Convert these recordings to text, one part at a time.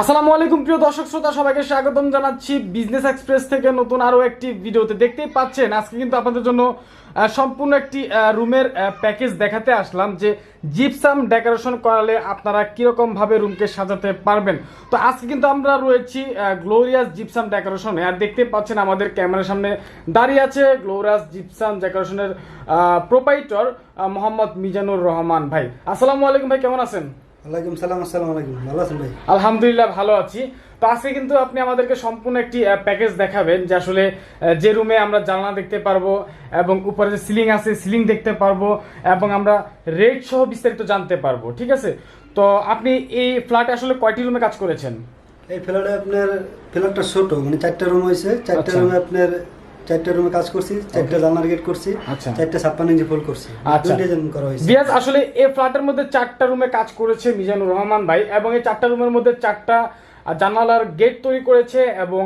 আসসালামু আলাইকুম, প্রিয় দর্শক শ্রোতা, সবাইকে স্বাগতম জানাচ্ছি বিজনেস এক্সপ্রেস থেকে নতুন আরও একটি ভিডিওতে। দেখতেই পাচ্ছেন, আজকে কিন্তু আপনাদের জন্য সম্পূর্ণ একটি রুমের প্যাকেজ দেখাতে আসলাম যে জিপসাম ডেকোরেশন করালে আপনারা কীরকম ভাবে রুমকে সাজাতে পারবেন। তো আজকে কিন্তু আমরা রয়েছি গ্লোরিয়াস জিপসাম ডেকোরেশনে। আর দেখতে পাচ্ছেন, আমাদের ক্যামেরার সামনে দাঁড়িয়ে আছে গ্লোরিয়াস জিপসাম ডেকোরেশনের প্রোপাইটর মোহাম্মদ মিজানুর রহমান ভাই। আসসালামু আলাইকুম ভাই, কেমন আছেন? ওয়ালাইকুম সালাম আসসালামু আলাইকুম। ভালো আছেন ভাই? আলহামদুলিল্লাহ ভালো আছি। তো আজকে কিন্তু আপনি আমাদেরকে সম্পূর্ণ একটি প্যাকেজ দেখাবেন যে আসলে যে রুমে আমরা জানলা দেখতে পারব এবং উপরে যে সিলিং আছে সিলিং দেখতে পারব এবং আমরা রেট সহ বিস্তারিত জানতে পারব ঠিক আছে? তো আপনি এই ফ্ল্যাটে আসলে কয়টি রুমে কাজ করেছেন? এই ফ্ল্যাটে আপনার ফ্ল্যাটটা ছোট মানে চারটা রুম হয়েছে। চারটা আচ্ছা। রুমে আপনার চারটা রুমে কাজ করছি চারটা জানার গেট করছি আচ্ছা। চারটা ছাপ্পান্ন ইঞ্চি ফোল করছি আচ্ছা। করা হয়েছে বিয়াজ আসলে এই ফ্ল্যাটের মধ্যে চারটা রুমে কাজ করেছে মিজানুর রহমান ভাই এবং এই চারটা রুমের মধ্যে চারটা জানালার গেট তৈরি করেছে এবং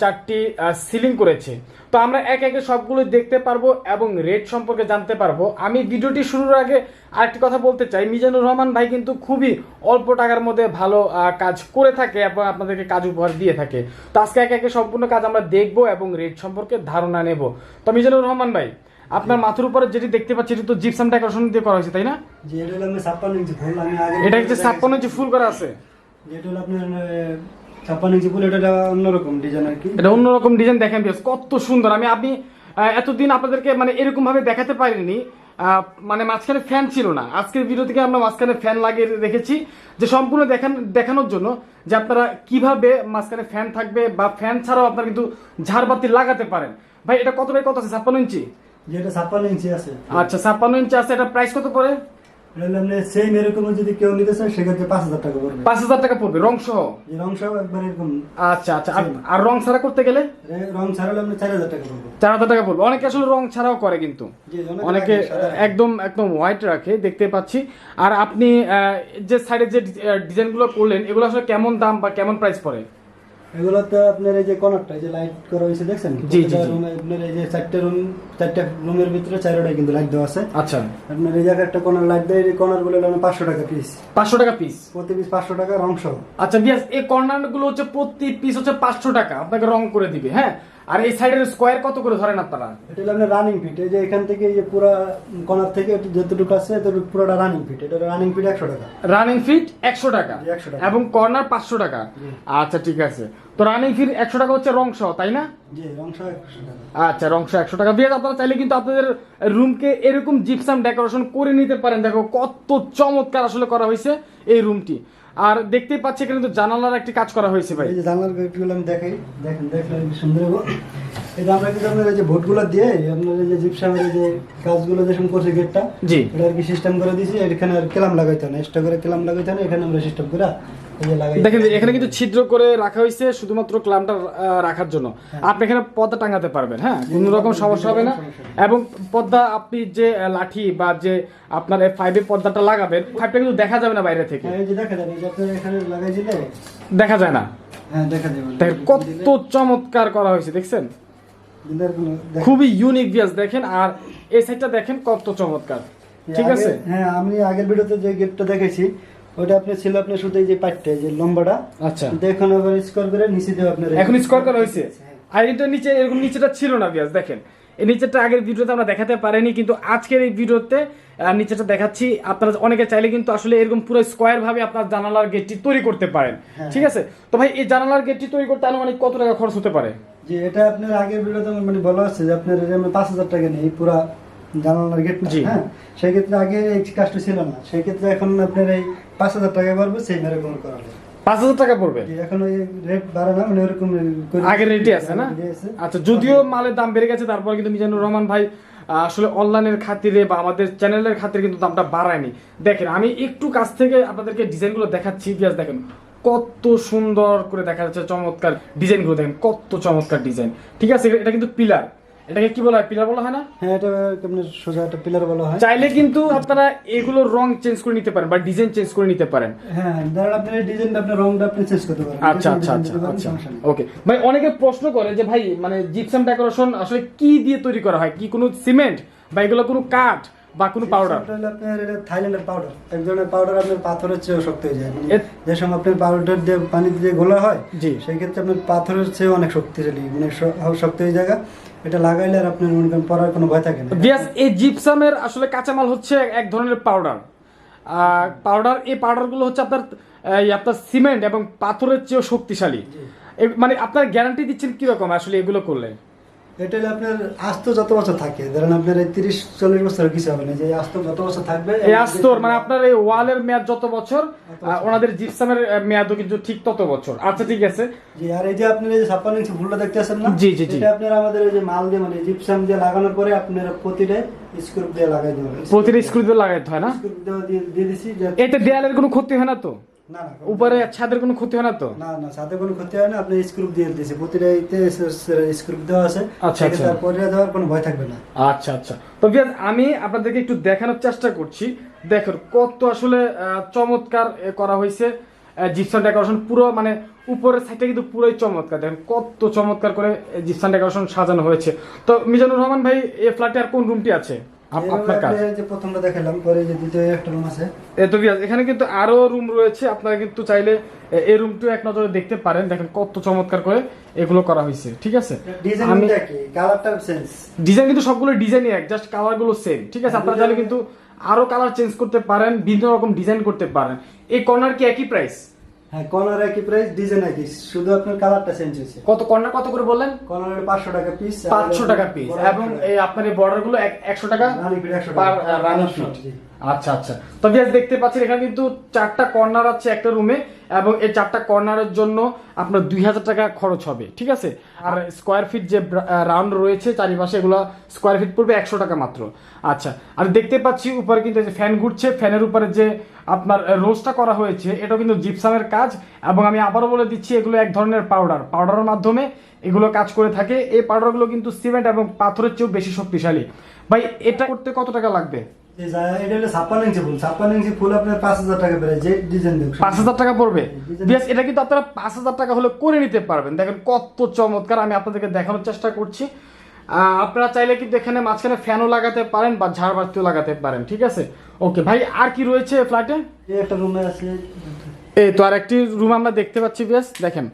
চারটি সিলিং করেছে। তো আমরা এক একে সবগুলো দেখতে পারব এবং রেট সম্পর্কে জানতে পারব। আমি ভিডিওটি শুরুর আগে আরেকটি কথা বলতে চাই। মিজানুর রহমান ভাই কিন্তু খুবই অল্প টাকার মধ্যে ভালো কাজ করে থাকে এবং আপনাদেরকে কাজ উপহার দিয়ে থাকে। তো আজকে এক একে সম্পূর্ণ কাজ আমরা দেখব এবং রেট সম্পর্কে ধারণা নেব। তো মিজানুর রহমান ভাই আপনার মাথার উপরে যেটি দেখতে পাচ্ছি এটি তো জিপসাম ডেকোরেশন দিয়ে করা হয়েছে তাই না? যে এটা হলো আপনার ইঞ্চি ফুল আমি আগে এটা হচ্ছে ছাপ্পান্ন ইঞ্চি ফুল করা আছে। যেটা হলো আপনার ছাপ্পান্ন ইঞ্চি ফুল এটা অন্যরকম ডিজাইন আর কি? এটা অন্যরকম ডিজাইন দেখেন কত সুন্দর। আমি আপনি এতদিন আপনাদেরকে মানে এরকম ভাবে দেখাতে পারিনি। মানে মাঝখানে ফ্যান ছিল না। আজকের ভিডিও থেকে আমরা মাঝখানে ফ্যান লাগিয়ে রেখেছি। যে সম্পূর্ণ দেখান দেখানোর জন্য যে আপনারা কীভাবে মাঝখানে ফ্যান থাকবে বা ফ্যান ছাড়াও আপনারা কিন্তু ঝাড়বাতি লাগাতে পারেন। ভাই এটা কত বাই কত আছে? ছাপ্পান্ন ইঞ্চি? যেটা ছাপ্পান্ন ইঞ্চি আছে। আচ্ছা ছাপ্পান্ন ইঞ্চি আছে। এটা প্রাইস কত পড়ে? সেম এরকম যদি কেউ নিতে চায় সেক্ষেত্রে পাঁচ হাজার টাকা পড়বে। পাঁচ হাজার টাকা পড়বে রং সহ? রং সহ একবার এরকম আচ্ছা আচ্ছা। আর- রং ছাড়া করতে গেলে? রে- আপনার চার হাজার টাকা পড়বে। চার হাজার টাকা পড়বে। অনেকে আসলে রং ছাড়াও করে কিন্তু। অনেকে। একদম একদম হোয়াইট রাখে দেখতে পাচ্ছি। আর আপনি যে সাইডে যে ডিজাইনগুলো করলেন এগুলো আসলে কেমন দাম বা কেমন প্রাইস পড়ে? এগুলোতে আপনার এই যে কর্নারটা এই যে লাইট করা হয়েছে দেখছেন? জি, জি, রুমে আপনার এই যে চারটে রুম চারটে রুমের ভিতরে চারটায় কিন্তু লাইট দেওয়া আছে। আচ্ছা। আপনার এই জায়গায় একটা কর্নার লাইট দেয় এই কর্নারগুলো হলো পাঁচশো টাকা পিস পাঁচশো টাকা পিস প্রতি পিস পাঁচশো টাকা রং সহ আচ্ছা বিয়াস এই কর্নারগুলো হচ্ছে প্রতি পিস হচ্ছে পাঁচশো টাকা। আপনাকে রং করে দিবে হ্যাঁ? আর এই সাইডের স্কোয়ার কত করে ধরেন আপনারা? এটা হলো আপনার রানিং ফিট এই যে এখান থেকে এই যে পুরো কর্নার থেকে এটি যতটুকু আছে এতটুকু পুরোটা রানিং ফিট এটা রানিং ফিট একশো টাকা। রানিং ফিট একশো টাকা? 100 টাকা। এবং কর্নার পাঁচশো টাকা? আচ্ছা ঠিক আছে। তো রানিং ফিট একশো টাকা হচ্ছে রং সহ তাই না? জি রং সহ একশো টাকা। আচ্ছা রংশ একশো টাকা। দিয়ে আপনারা চাইলে কিন্তু আপনাদের রুমকে এরকম জিপসাম ডেকোরেশন করে নিতে পারেন। দেখো কত চমৎকার আসলে করা হয়েছে এই রুমটি আর দেখতেই পাচ্ছি এখানে কিন্তু জানালার একটি কাজ করা হয়েছে ভাই। এই জানলার গেটগুলো আমি দেখাই। দেখেন দেখলে কি সুন্দর যে আমরা কিন্তু আপনার যে ভোটগুলো দিয়ে আপনার যে জিপসামের যে কাজগুলো যেসব করছে গেটটা জি। এটা আর কি সিস্টেম করে দিয়েছি এখানে আর কেলাম লাগাইতে না। এক্সট্রা করে কেলাম লাগাইতে না এখানে আমরা সিস্টেম করে যে দেখেন এখানে কিন্তু ছিদ্র করে রাখা হয়েছে শুধুমাত্র ক্লামটা রাখার জন্য। আপনি এখানে পর্দা টাঙাতে পারবেন হ্যাঁ? কোনো রকম সমস্যা হবে না। এবং পর্দা আপনি যে লাঠি বা যে আপনার ফাইভে পর্দাটা লাগাবেন ফাইভটা কিন্তু দেখা যাবে না বাইরে থেকে। হ্যাঁ, যে দেখা যে যায় না। হ্যাঁ কত চমৎকার করা হয়েছে দেখছেন? খুবই ইউনিক ভিয়াস দেখেন আর এই সাইডটা দেখেন কত চমৎকার। ঠিক আছে? হ্যাঁ আমি আগের ভিডিওতে যে গেটটা দেখেছি ওটা আপনি ছিল আপনার শুধু এই যে পাটটা এই যে লম্বাটা। আচ্ছা। এখন আবার স্কোয়ার করে নিচে দেওয়া আপনার এখন স্কোর করা হয়েছে। আর এটা নিচে এরকম নিচেটা ছিল না ভিয়াস দেখেন। এই নিচেটা আগের ভিডিওতে আমরা দেখাতে পারিনি কিন্তু আজকের এই ভিডিওতে নিচেটা দেখাচ্ছি। আপনারা অনেকে চাইলে কিন্তু আসলে এরকম পুরো স্কোয়ার ভাবে আপনার জানালার গেটটি তৈরি করতে পারেন। হ্যাঁ। ঠিক আছে? তো ভাই এই জানালার গেটটি তৈরি করতে আনুমানিক কত টাকা খরচ হতে পারে? যে এটা আপনার আগের ভিডিওতে মানে বলা আছে যে আপনার এটা পাঁচ হাজার টাকা নেই পুরা জানালার গেট। হ্যাঁ? সেই ক্ষেত্রে আগে এই কাজটা ছিল না। সেই ক্ষেত্রে এখন আপনার এই পাঁচ হাজার টাকা পারব সেই এরকম করা পাঁচ হাজার টাকা পড়বে? এখন ওই রেট বাড়ে না মানে ওরকম আগের রেটই আছে না। আচ্ছা যদিও মালের দাম বেড়ে গেছে তারপর কিন্তু মিজানুর রহমান ভাই আসলে অনলাইনের খাতিরে বা আমাদের চ্যানেলের খাতিরে কিন্তু দামটা বাড়ায়নি। দেখেন আমি একটু কাছ থেকে আপনাদেরকে ডিজাইনগুলো দেখাচ্ছি ইতিহাস দেখেন। কত সুন্দর করে দেখা যাচ্ছে চমৎকার ডিজাইনগুলো দেখেন কত চমৎকার ডিজাইন ঠিক আছে এটা কিন্তু পিলার এটাকে কি বলা হয়? পিলার বলা হয় না? হ্যাঁ এটা আপনার সোজা একটা পিলার বলা হয়। চাইলে কিন্তু আপনারা এগুলোর রং চেঞ্জ করে নিতে পারেন বা ডিজাইন চেঞ্জ করে নিতে পারেন। হ্যাঁ ধরেন আপনার ডিজাইনটা আপনার রংটা আপনি চেঞ্জ করতে পারেন। আচ্ছা আচ্ছা আচ্ছা আচ্ছা ওকে ভাই অনেকে প্রশ্ন করে যে ভাই মানে জিপসাম ডেকোরেশন আসলে কি দিয়ে তৈরি করা হয়? কি কোনো সিমেন্ট বা এগুলো কোনো কাঠ? বা কোনো পাউডার থাইল্যান্ডের পাউডার এক ধরনের পাউডার আপনার পাথরের চেয়েও শক্ত হয়ে যায়। যে সময় আপনার পাউডার দিয়ে পানি দিয়ে গোলা হয় জি। সেই ক্ষেত্রে আপনার পাথরের চেয়েও অনেক শক্তিশালী মানে শক্ত হয়ে জায়গা এটা লাগাইলে আর আপনার মনে করেন পড়ার কোনো ভয় থাকে না। এই জিপসামের আসলে কাঁচামাল হচ্ছে এক ধরনের পাউডার পাউডার এই পাউডারগুলো হচ্ছে আপনার আপনার সিমেন্ট এবং পাথরের চেয়েও শক্তিশালী। মানে আপনার গ্যারান্টি দিচ্ছেন কীরকম আসলে এগুলো করলে? এটা আপনার আস্ত যত বছর থাকে ধরেন আপনার এই তিরিশ চল্লিশ বছর কিছু হবে না যে আস্ত যত বছর থাকবে এই আস্তর মানে আপনার এই ওয়ালের মেয়াদ যত বছর ওনাদের জিপসামের মেয়াদও কিন্তু ঠিক তত বছর। আচ্ছা ঠিক আছে। জি আর এই যে আপনার এই যে ছাপ্পান্ন ইঞ্চি ফুলটা দেখতেছেন না? জি, জি। এটা আপনার আমাদের এই যে মাল দিয়ে মানে জিপসাম দিয়ে লাগানোর পরে আপনার প্রতিটা স্ক্রুপ দিয়ে লাগাই দেবেন প্রতিটা স্ক্রুতে লাগাইতে হয় না? স্ক্রু দিয়ে দিয়ে দিছি এতে দেয়ালের কোনো ক্ষতি হয় না তো? না না উপরে ছাদের কোনো ক্ষতি হয় না তো? না না কোনো ক্ষতি হয় না আপনি স্ক্রু দিয়ে দিয়েছে। প্রতিটা ইতে স্ক্রু দেওয়া আছে। আচ্ছা, আচ্ছা। পরে দেওয়ার কোনো ভয় থাকবে না। আচ্ছা আচ্ছা। তো আমি আপনাদেরকে একটু দেখানোর চেষ্টা করছি। দেখুন কত আসলে চমৎকার করা হয়েছে। জিপসান ডেকোরেশন পুরো মানে উপরের সাইডটা কিন্তু পুরোই চমৎকার। দেখেন কত চমৎকার করে জিপসান ডেকোরেশন সাজানো হয়েছে। তো মিজানুর রহমান ভাই এই ফ্ল্যাটে আর কোন রুমটি আছে? আপনার কাজ। যে প্রথমটা দেখালাম পরে যে দ্বিতীয় একটা রুম আছে। এ তো এখানে কিন্তু আরও রুম রয়েছে আপনারা কিন্তু চাইলে এই রুমটিও এক নজরে দেখতে পারেন দেখেন কত চমৎকার করে এগুলো করা হয়েছে ঠিক আছে? ডিজাইন কি? কালারটা সেন্স ডিজাইন কিন্তু সবগুলো ডিজাইনই এক জাস্ট সেম ঠিক আছে? আপনারা চাইলে কিন্তু আরও কালার চেঞ্জ করতে পারেন বিভিন্ন রকম ডিজাইন করতে পারেন। এই কর্নার কি একই প্রাইস হ্যাঁ কর্নার একই প্রাইস ডিজাইন একই। শুধু আপনার কালারটা চেঞ্জ হয়েছে। কত কর্নার কত করে বললেন? কর্নারের টাকা পিস পাঁচশো টাকা পিস এবং এই আপনার এই বর্ডারগুলো একশো টাকা? পার ফিট আচ্ছা আচ্ছা। তো দেখতে পাচ্ছেন এখানে কিন্তু চারটা কর্নার আছে একটা রুমে এবং এই চারটা কর্নারের জন্য আপনার দুই হাজার টাকা খরচ হবে, ঠিক আছে? আর স্কোয়ার ফিট যে রাউন্ড রয়েছে চারিপাশে এগুলো স্কোয়ার ফিট পড়বে একশো টাকা মাত্র। আচ্ছা আর দেখতে পাচ্ছি উপরে কিন্তু যে ফ্যান ঘুরছে ফ্যানের উপরে যে আপনার রোজটা করা হয়েছে, এটাও কিন্তু জিপসামের কাজ এবং আমি আবারও বলে দিচ্ছি, এগুলো এক ধরনের পাউডার পাউডারের মাধ্যমে এগুলো কাজ করে থাকে। এই পাউডারগুলো কিন্তু সিমেন্ট এবং পাথরের চেয়েও বেশি শক্তিশালী। ভাই, এটা করতে কত টাকা লাগবে? পাঁচ হাজার টাকা পড়বে? এটা কিন্তু আপনারা পাঁচ হাজার টাকা হলে করে নিতে পারবেন। দেখেন কত চমৎকার আমি আপনাদেরকে দেখানোর চেষ্টা করছি। আপনারা চাইলে কিন্তু এখানে মাঝখানে ফ্যানও লাগাতে পারেন বা ঝাড় বাতিও লাগাতে পারেন ঠিক আছে? ওকে ভাই আর কি রয়েছে ফ্ল্যাটে একটা রুমে আছে। এই তো আর একটি রুম আমরা দেখতে পাচ্ছি বেশ দেখেন।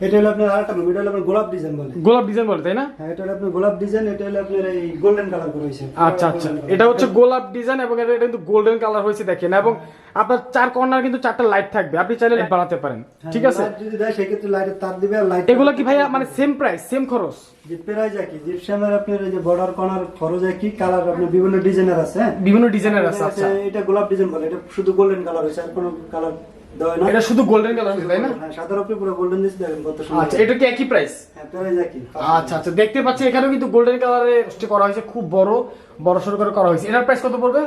এটা হলো আপনার আরেকটা এটা হলো আপনার গোলাপ ডিজাইন বলে। গোলাপ ডিজাইন বলে তাই না? হ্যাঁ এটা হলো আপনার গোলাপ ডিজাইন এটা হলো আপনার এই গোল্ডেন কালার করে হয়েছে। আচ্ছা আচ্ছা। এটা হচ্ছে গোলাপ ডিজাইন এবং এটা কিন্তু গোল্ডেন কালার হয়েছে দেখেন। এবং আপনার চার কর্নার কিন্তু চারটা লাইট থাকবে আপনি চাইলে লাইট বাড়াতে পারেন। ঠিক আছে? যদি দেয় সেক্ষেত্রে লাইটের তার দিবে আর লাইট এগুলো কি ভাইয়া মানে সেম প্রাইস সেম খরচ? প্রাইস একই জিপসামের আপনার এই যে বর্ডার কর্নার খরচ একই কালার আপনার বিভিন্ন ডিজাইনের আছে হ্যাঁ? বিভিন্ন ডিজাইনের আছে আচ্ছা। এটা গোলাপ ডিজাইন বলে এটা শুধু গোল্ডেন কালার হয়েছে আর কোনো কালার হয় এটা শুধু গোল্ডেন কালার তাই না? হ্যাঁ পুরো গোল্ডেন দেখেন কত সুন্দর। আচ্ছা এটা কি একই প্রাইস হ্যাঁ প্রাইস একই। আচ্ছা আচ্ছা দেখতে এখানেও কিন্তু গোল্ডেন কালারে করা হয়েছে খুব বড় বড় করে করা হয়েছে। এটার প্রাইস কত পড়বে?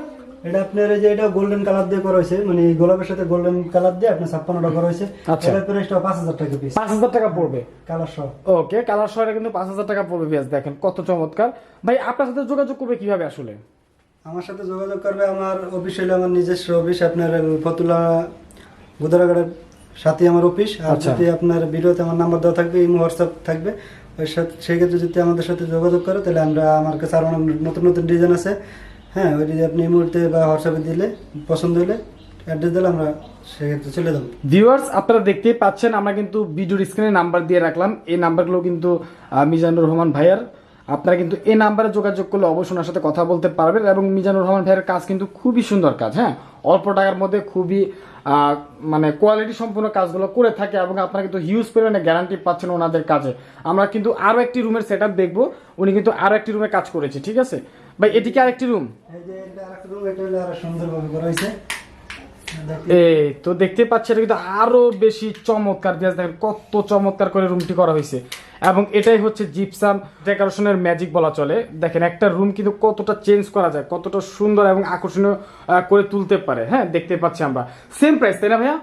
এটা আপনার যে এটা গোল্ডেন কালার দিয়ে করা হয়েছে মানে গোলাপের সাথে গোল্ডেন কালার দিয়ে আপনার ছাপ্পান্নটা করা হয়েছে। আচ্ছা। এটার প্রাইসটা পাঁচ হাজার টাকা পিস পাঁচ হাজার টাকা পড়বে? কালার সহ। ওকে কালার শহরে কিন্তু পাঁচ হাজার টাকা পড়বে পেঁয়াজ দেখেন কত চমৎকার। ভাই আপনার সাথে যোগাযোগ করবে কীভাবে আসলে? আমার সাথে যোগাযোগ করবে আমার অফিস হলো আমার নিজস্ব অফিস আপনার ফতুল্লা গুদারাগাড়ের সাথে আমার অফিস আর আচ্ছা। যদি আপনার ভিডিওতে আমার নাম্বার দেওয়া থাকবে ইমো হোয়াটসঅ্যাপ থাকবে ওই সাথে সেক্ষেত্রে যদি আমাদের সাথে যোগাযোগ করে তাহলে আমরা আমার কাছে আরও অনেক নতুন নতুন ডিজাইন আছে। হ্যাঁ ওই যদি আপনি ইমোতে বা হোয়াটসঅ্যাপে দিলে পছন্দ হলে অ্যাড্রেস দিলে আমরা সেক্ষেত্রে চলে যাব। ভিউয়ার্স আপনারা দেখতেই পাচ্ছেন আমরা কিন্তু ভিডিওর স্ক্রিনে নাম্বার দিয়ে রাখলাম। এই নাম্বারগুলো কিন্তু মিজানুর রহমান ভাইয়ার। আপনারা কিন্তু এই নাম্বারে যোগাযোগ করলে অবশ্যই ওনার সাথে কথা বলতে পারবেন এবং মিজানুর রহমান ভাইয়ের কাজ কিন্তু খুবই সুন্দর কাজ হ্যাঁ? অল্প টাকার মধ্যে খুবই মানে কোয়ালিটি সম্পূর্ণ কাজগুলো করে থাকে এবং আপনারা কিন্তু হিউজ পরিমাণে গ্যারান্টি পাচ্ছেন ওনাদের কাজে। আমরা কিন্তু আরও একটি রুমের সেট আপ দেখব উনি কিন্তু আরও একটি রুমে কাজ করেছে ঠিক আছে? ভাই এটি কি আরেকটি রুম এই তো দেখতে পাচ্ছি এটা কিন্তু আরও বেশি চমৎকার কত চমৎকার করে রুমটি করা হয়েছে। এবং এটাই হচ্ছে জিপসাম ডেকোরেশনের ম্যাজিক বলা চলে। দেখেন একটা রুম কিন্তু কতটা চেঞ্জ করা যায় কতটা সুন্দর এবং আকর্ষণীয় করে তুলতে পারে। হ্যাঁ দেখতে পাচ্ছি আমরা। সেম প্রাইস তাই না ভাইয়া?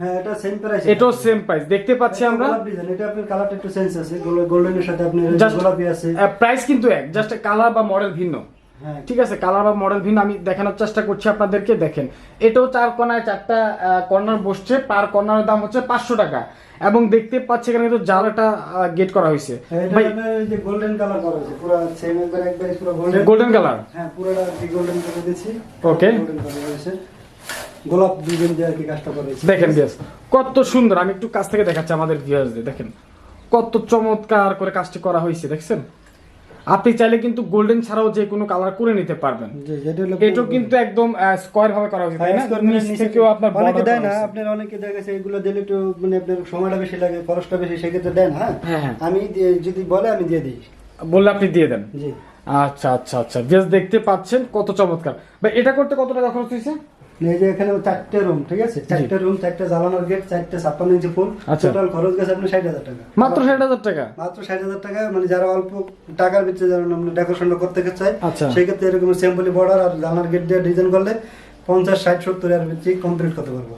হ্যাঁ এটা সেম প্রাইস এটাও সেম প্রাইস দেখতে পাচ্ছি আমরা। এটা আপনার কালারটা একটু চেঞ্জ আছে। গোল্ডেনের সাথে আপনি গোলাপি আছে। প্রাইস কিন্তু এক জাস্ট কালার বা মডেল ভিন্ন। ঠিক আছে কালার বা মডেল ভিন্ন আমি দেখানোর চেষ্টা করছি আপনাদেরকে দেখেন। এটাও চার কোনায় চারটা কর্নার বসছে পার কর্নারের দাম হচ্ছে পাঁচশো টাকা। এবং দেখতে পাচ্ছি এখানে কিন্তু জাল একটা গেট করা হয়েছে। ভাই এই যে গোল্ডেন কালার করা হয়েছে পুরো সেম একবার একবার পুরো গোল্ডেন গোল্ডেন কালার হ্যাঁ পুরোটা গোল্ডেন করে দিয়েছি। Okay. গোল্ডেন কালার হয়েছে। গোলাপ ডিজাইন দিয়ে আর কি কাজটা করা হয়েছে দেখেন বিয়াস কত সুন্দর আমি একটু কাছ থেকে দেখাচ্ছি আমাদের ভিউয়ার্সদের দেখেন। কত চমৎকার করে কাজটি করা হয়েছে দেখছেন? আপনি চাইলে কিন্তু গোল্ডেন ছাড়াও যে কোনো কালার করে নিতে পারবেন। এটাও কিন্তু একদম স্কোয়ার ভাবে করা হয়েছে তাই না? নিচ নিচে- থেকেও আপনার অনেকে দেয় না আপনার অনেকে দেখা গেছে এগুলো দিলে একটু মানে আপনার সময়টা বেশি লাগে খরচটা বেশি সেক্ষেত্রে দেন হ্যাঁ? হ্যাঁ, হ্যাঁ। আমি যদি বলে আমি দিয়ে দিই। বললে আপনি দিয়ে দেন। জি। আচ্ছা আচ্ছা আচ্ছা। বেশ দেখতে পাচ্ছেন কত চমৎকার। ভাই এটা করতে কত টাকা খরচ হয়েছে? এই যে এখানে চারটে রুম ঠিক আছে? চারটে রুম চারটে জ্বালানোর গেট চারটে ছাপ্পান্ন ইঞ্চি ফুল আচ্ছা। টোটাল খরচ গেছে আপনার ষাট হাজার টাকা। মাত্র ষাট হাজার টাকা? মাত্র ষাট হাজার টাকা মানে যারা অল্প টাকার ভিতরে যারা ডেকোরেশনটা করতে চায় আচ্ছা। সেক্ষেত্রে এরকম বর্ডার আর গেট দিয়ে ডিজাইন করলে পঞ্চাশ ষাট সত্তর হাজার কমপ্লিট করতে পারব।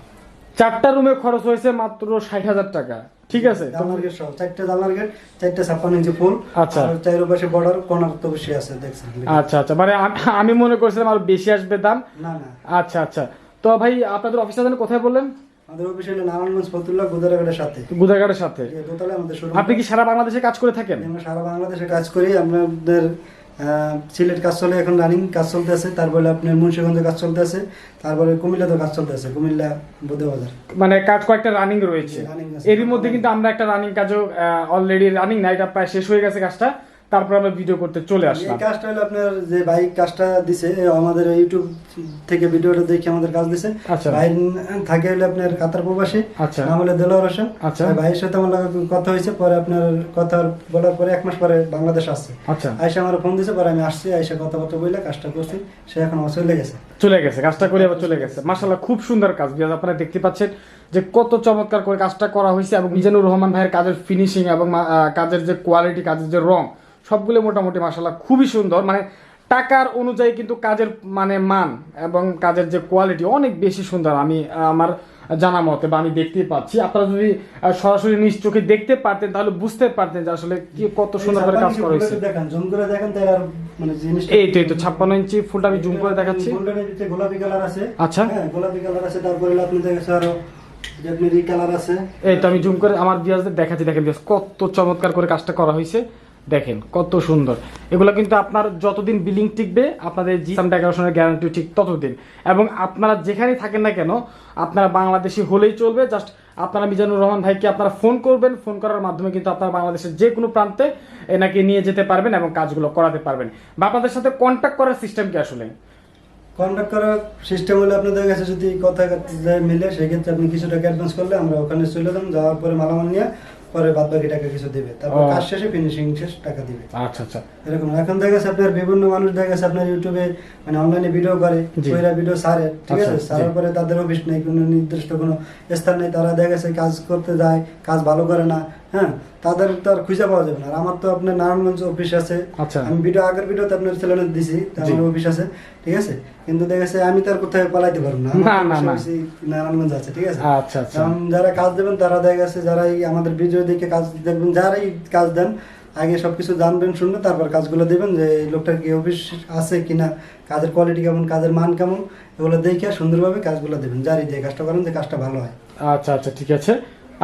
চারটা রুমে খরচ হয়েছে মাত্র ষাট হাজার টাকা। ঠিক আছে তো জানার গেট সহ চারটে জানার গেট চারটে ছাপ্পান্ন ইঞ্চি ফুল আচ্ছা। আর চাইরো পাশে বর্ডার কর্নার তো বেশি আছে দেখছেন আচ্ছা আচ্ছা মানে আমি মনে করছিলাম আরও বেশি আসবে দাম। না না। আচ্ছা আচ্ছা। তো ভাই আপনাদের অফিসটা যেন কোথায় বললেন? আমাদের অফিসে হলো নারায়ণগঞ্জ ফতুল্লাহ গুদারাঘাটের সাথে। গুদারঘাটের সাথে? যে দোতলা আমাদের শোরুম আপনি কি সারা বাংলাদেশে কাজ করে থাকেন? আমরা সারা বাংলাদেশে কাজ করি আপনাদের আহ, সিলেট কাজ চলে এখন রানিং কাজ চলতে আছে তারপরে আপনার মুন্সিগঞ্জে কাজ চলতে আছে তারপরে কুমিল্লাতে কাজ চলতে আছে কুমিল্লা বোধে বাজার মানে কাজ কয়েকটা রানিং রয়েছে। এরই মধ্যে কিন্তু আমরা একটা রানিং কাজও অলরেডি রানিং না এটা প্রায় শেষ হয়ে গেছে কাজটা। তারপর আমরা ভিডিও করতে চলে এই আসলাম। কাজটা হলো আপনার যে বাইক কাজটা দিছে আমাদের ইউটিউব থেকে ভিডিওটা দেখে আমাদের কাজ দিছে। আচ্ছা। ভাই থাকে হলো আপনার কাতার প্রবাসী আচ্ছা। নাম হলো দেলোয়ার হোসেন। আচ্ছা। ভাইয়ের সাথে আমার কথা হয়েছে পরে আপনার কথা বলার পরে এক মাস পরে বাংলাদেশ আসছে। আচ্ছা। আয়সা আমার ফোন দিছে পরে আমি আসছি আয়সা কথাবার্তা বললে কাজটা করছি সে এখন আমার চলে গেছে। চলে গেছে কাজটা করে আবার চলে গেছে। মাসাল্লাহ খুব সুন্দর কাজ আপনারা দেখতে পাচ্ছেন যে কত চমৎকার করে কাজটা করা হয়েছে এবং মিজানুর রহমান ভাইয়ের কাজের ফিনিশিং এবং কাজের যে কোয়ালিটি কাজের যে রং সবগুলো মোটামুটি মাসাল্লাহ খুবই সুন্দর। মানে টাকার অনুযায়ী কিন্তু কাজের মানে মান এবং কাজের যে কোয়ালিটি অনেক বেশি সুন্দর আমি আমার জানা মতে বা আমি দেখতেই পাচ্ছি। আপনারা যদি সরাসরি নিজ চোখে দেখতে পারতেন তাহলে বুঝতে পারতেন যে আসলে কি কত সুন্দর করে কাজ করা হয়েছে দেখেন জুম করে দেখেন তাই আর মানে জিনিসটা এই তো এই তো ছাপ্পান্ন ইঞ্চি ফুলটা আমি জুম করে দেখাচ্ছি। গোলাপি কালার আছে। আচ্ছা। হ্যাঁ গোলাপি কালার আছে তারপরে আপনি আরও আছে। এই তো আমি জুম করে আমার বিয়াসদের দেখাচ্ছি দেখেন কত চমৎকার করে কাজটা করা হয়েছে। দেখেন, কত সুন্দর। এগুলো কিন্তু আপনার যতদিন বিলিং টিকবে, আপনাদের জিসাম ডেকোরেশনের গ্যারান্টি ঠিক ততদিন। এবং আপনারা যেখানেই থাকেন না কেন, আপনারা বাংলাদেশি হলেই চলবে। জাস্ট আপনারা মিজানুর রহমান ভাইকে আপনারা ফোন করবেন। ফোন করার মাধ্যমে কিন্তু আপনারা বাংলাদেশের যে কোনো প্রান্তে এনাকে নিয়ে যেতে পারবেন এবং কাজগুলো করাতে পারবেন। বা আপনাদের সাথে কন্ট্যাক্ট করার সিস্টেম কি আসলে? কন্ট্যাক্ট করার সিস্টেম হলে আপনাদের কাছে যদি কথা মিলে, সেক্ষেত্রে আপনি কিছু টাকা অ্যাডভান্স করলে আমরা ওখানে চলে যাব যাওয়ার পরে মালামাল নিয়ে পরে বাদ বাকি টাকা কিছু দেবে। তারপর কাজ শেষে ফিনিশিং শেষ টাকা দিবে। আচ্ছা আচ্ছা। এরকম। এখন দেখা যাচ্ছে আপনার বিভিন্ন মানুষ দেখা যাচ্ছে আপনার ইউটিউবে মানে অনলাইনে ভিডিও করে কইরা ভিডিও সারে ঠিক আচ্ছা, আছে? সারার পরে তাদের অফিস নেই কোনো নির্দিষ্ট কোনো স্থান নেই তারা দেখা যাচ্ছে কাজ করতে যায় কাজ ভালো করে না হ্যাঁ? তাদের তো আর খুঁজে পাওয়া যাবে না। আর আমার তো আপনার নারায়ণগঞ্জ অফিস আছে। আচ্ছা। আমি ভিডিও আগের ভিডিওতে আপনার চ্যানেলে দিছি আমার অফিস আছে ঠিক আছে? কিন্তু দেখা যাচ্ছে আমি তার কোথায় পালাইতে পারব না। না, না, না। নারায়ণগঞ্জ আছে ঠিক আছে? আচ্ছা আচ্ছা। যারা কাজ দেবেন তারা দেখা গেছে যারা এই আমাদের ভিডিও দিকে কাজ দেখবেন যারাই কাজ দেন আগে সবকিছু জানবেন শুনবেন তারপর কাজগুলো দেবেন যে এই লোকটার কি অফিস আছে কিনা কাজের কোয়ালিটি কেমন কাজের মান কেমন এগুলো দেখে সুন্দরভাবে কাজগুলো দেবেন। যারই দিয়ে কাজটা করেন যে কাজটা ভালো হয়। আচ্ছা আচ্ছা ঠিক আছে।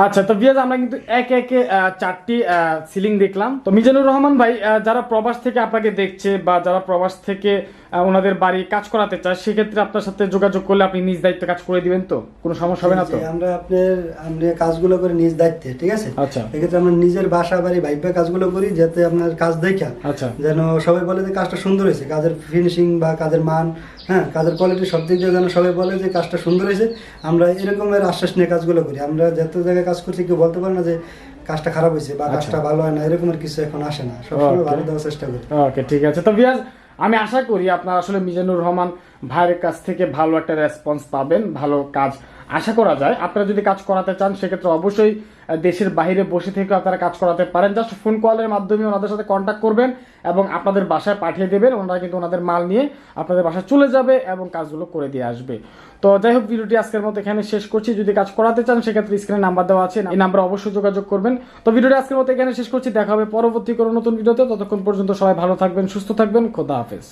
আচ্ছা তো বিয়াজ আমরা কিন্তু একে একে চারটি সিলিং দেখলাম। তো মিজানুর রহমান ভাই যারা প্রবাস থেকে আপনাকে দেখছে বা যারা প্রবাস থেকে ওনাদের বাড়ি কাজ করাতে চায় সেক্ষেত্রে আপনার সাথে যোগাযোগ করলে আপনি নিজ দায়িত্বে কাজ করে দিবেন তো? কোনো সমস্যা হবে না তো? আমরা আপনার আমরা কাজগুলো করি নিজ দায়িত্বে ঠিক আছে? আচ্ছা। এক্ষেত্রে আমরা নিজের বাসা বাড়ি ভাইবা কাজগুলো করি যাতে আপনার কাজ দেখা। আচ্ছা। যেন সবাই বলে যে কাজটা সুন্দর হয়েছে কাজের ফিনিশিং বা কাজের মান হ্যাঁ কাজের কোয়ালিটি সব দিক দিয়ে যেন সবাই বলে যে কাজটা সুন্দর হয়েছে আমরা এরকমের আশ্বাস নিয়ে কাজগুলো করি। আমরা যত জায়গায় কাজ করলে কেউ বলতে পারে না যে কাজটা খারাপ হয়েছে বা আচ্ছা। কাজটা ভালো হয় না এরকমের কিছু এখন আসে না। সবসময় ভালো দেওয়ার চেষ্টা করি। ওকে ঠিক আছে। তো বিয়াজ আমি আশা করি আপনার আসলে মিজানুর রহমান ভাইয়ের কাছ থেকে ভালো একটা রেসপন্স পাবেন, ভালো কাজ আশা করা যায়। আপনারা যদি কাজ করাতে চান, সেক্ষেত্রে অবশ্যই দেশের বাইরে বসে থেকে আপনারা কাজ করাতে পারেন। জাস্ট ফোন কলের মাধ্যমে ওনাদের সাথে কন্ট্যাক্ট করবেন এবং আপনাদের বাসায় পাঠিয়ে দেবেন। ওনারা কিন্তু ওনাদের মাল নিয়ে আপনাদের বাসায় চলে যাবে এবং কাজগুলো করে দিয়ে আসবে। তো যাই হোক, ভিডিওটি আজকের মতো এখানে শেষ করছি। যদি কাজ করাতে চান, সেক্ষেত্রে স্ক্রিনে নাম্বার দেওয়া আছে। এই নাম্বারে অবশ্যই যোগাযোগ করবেন। তো ভিডিওটি আজকের মতো এখানে শেষ করছি। দেখা হবে পরবর্তী কোনো নতুন ভিডিওতে। ততক্ষণ পর্যন্ত সবাই ভালো থাকবেন, সুস্থ থাকবেন। খোদা হাফেজ।